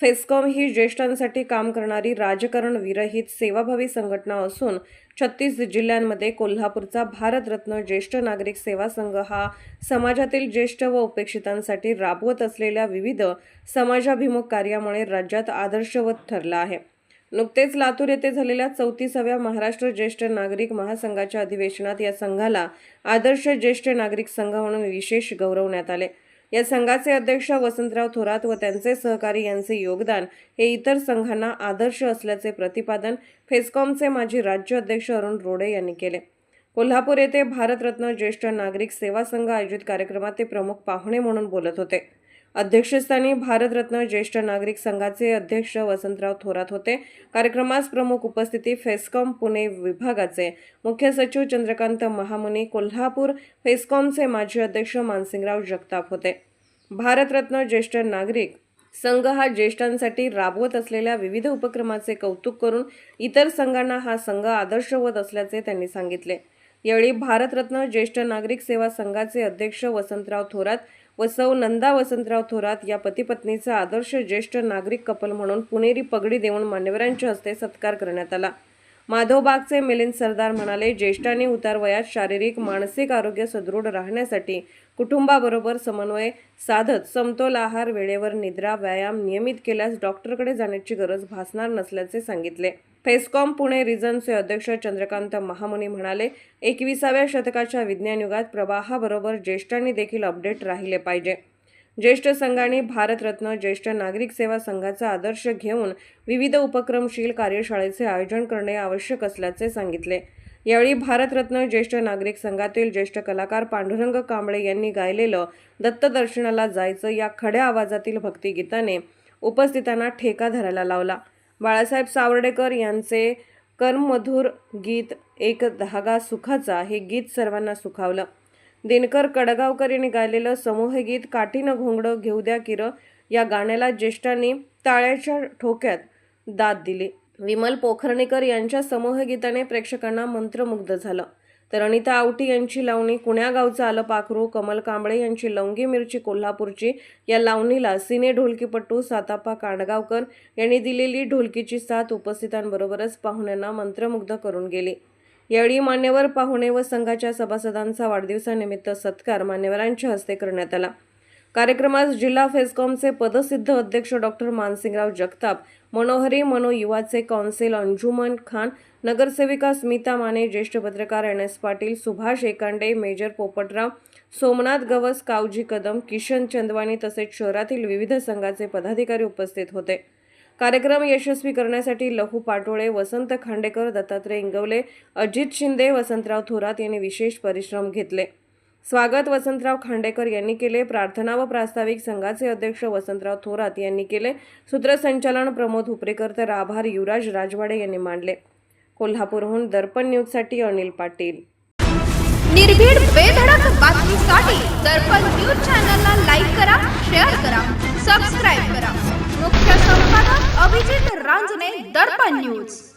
FESCOM ही ज्येष्ठांसाठी काम करणारी राजकारण विरहित सेवाभावी संघटना असून छत्तीस जिल्ह्यांमध्ये कोल्हापूरचा भारतरत्न ज्येष्ठ नागरिक सेवा संघ हा समाजातील ज्येष्ठ व उपेक्षितांसाठी राबवत असलेल्या विविध समाजाभिमुख कार्यामुळे राज्यात आदर्शवत ठरला आहे. नुकतेच लातूर येथे झालेल्या चौतीसाव्या महाराष्ट्र ज्येष्ठ नागरिक महासंघाच्या अधिवेशनात या संघाला आदर्श ज्येष्ठ नागरिक संघ म्हणून विशेष गौरवण्यात आले. या संघाचे अध्यक्ष वसंतराव थोरात व त्यांचे सहकारी यांचे योगदान हे इतर संघांना आदर्श असल्याचे प्रतिपादन फेस्कॉमचे माजी राज्य अध्यक्ष अरुण रोडे यांनी केले. कोल्हापूर येथे भारतरत्न ज्येष्ठ नागरिक सेवा संघ आयोजित कार्यक्रमात ते प्रमुख पाहुणे म्हणून बोलत होते. अध्यक्षस्थानी भारतरत्न ज्येष्ठ नागरिक संघाचे अध्यक्ष वसंतराव थोरात होते. कार्यक्रमास प्रमुख उपस्थिती फेस्कॉम पुणे विभागाचे मुख्य सचिव चंद्रकांत महामुनी कोल्हापूर फेस्कॉमचे माजी अध्यक्ष मानसिंगराव जगताप होते. भारतरत्न ज्येष्ठ नागरिक संघ हा ज्येष्ठांसाठी राबवत असलेल्या विविध उपक्रमाचे कौतुक करून इतर संघांना हा संघ आदर्शवत असल्याचे त्यांनी सांगितले. यावेळी भारतरत्न ज्येष्ठ नागरिक सेवा संघाचे अध्यक्ष वसंतराव थोरात व सौ नंदा वसंतराव थोरात या पतीपत्नीचा आदर्श ज्येष्ठ नागरिक कपल म्हणून पुणेरी पगडी देऊन मान्यवरांच्या हस्ते सत्कार करण्यात आला. माधवबागचे मिलिंद सरदार म्हणाले ज्येष्ठांनी उतार वयात शारीरिक मानसिक आरोग्य सदृढ राहण्यासाठी कुटुंबाबरोबर समन्वय साधत समतोल आहार वेळेवर निद्रा व्यायाम नियमित केल्यास डॉक्टरकडे जाण्याची गरज भासणार नसल्याचे सांगितले. फेस्कॉम पुणे रिजनचे अध्यक्ष चंद्रकांत महामुनी म्हणाले एकविसाव्या शतकाच्या विज्ञान युगात प्रवाहाबरोबर ज्येष्ठांनी देखील अपडेट राहिले पाहिजे. ज्येष्ठ संघाने भारतरत्न ज्येष्ठ नागरिक सेवा संघाचा आदर्श घेऊन विविध उपक्रमशील कार्यशाळेचे आयोजन करणे आवश्यक असल्याचे सांगितले. यावेळी भारतरत्न ज्येष्ठ नागरिक संघातील ज्येष्ठ कलाकार पांडुरंग कांबळे यांनी गायलेलं दत्तदर्शनाला जायचं या खड्या आवाजातील भक्तिगीताने उपस्थितांना ठेका धरायला लावला. बाळासाहेब सावर्डेकर यांचे कर्ममधुर गीत एक धागा सुखाचा हे गीत सर्वांना सुखावलं. दिनकर कडगावकर यांनी गायलेलं समूहगीत काठीनं घोंगडं घेऊ द्या किर या गाण्याला ज्येष्ठांनी टाळ्याच्या ठोक्यात दाद दिली. विमल पोखरणेकर यांच्या समूहगीताने प्रेक्षकांना मंत्रमुग्ध झालं. तर अनिता आवटी यांची लावणी कुण्या गावचं आलं पाखरू कमल कांबळे यांची लवंगी मिरची कोल्हापूरची या लावणीला सिने ढोलकीपट्टू सातापा कांडगावकर यांनी दिलेली ढोलकीची साथ उपस्थितांबरोबरच पाहुण्यांना मंत्रमुग्ध करून गेली. यावेळी मान्यवर पाहुणे व संघाच्या सभासदांचा वाढदिवसानिमित्त सत्कार मान्यवरांच्या हस्ते करण्यात आला. कार्यक्रमास जिल्हा फेस्कॉमचे पदसिद्ध अध्यक्ष डॉक्टर मानसिंगराव जगताप मनोहरी मनो युवाचे कौन्सिल अंजुमन खान नगरसेविका स्मिता माने ज्येष्ठ पत्रकार N S Patil Subhash Ekande major Popatrao Somnath Gavas Kavji Kadam Kishan Chandwani तसेच शहरातील विविध संघाचे पदाधिकारी उपस्थित होते. कार्यक्रम यशस्वी करण्यासाठी लहू पाटोळे वसंत खांडेकर दत्तात्रय इंगवले अजित शिंदे वसंतराव थोरात यांनी विशेष परिश्रम घेतले. स्वागत वसंतराव खांडेकर यांनी केले. प्रार्थना व प्रास्ताविक संघाचे अध्यक्ष वसंतराव थोरात यांनी केले. सूत्रसंचालन प्रमोद हुपरेकर तर आभार युवराज राजवाडे यांनी मांडले कोल्हापूरहून दर्पण न्यूजसाठी अनिल पाटील. निर्भीड बेधडक बातमीसाठी Darpan news channel Ranjane Darpan news.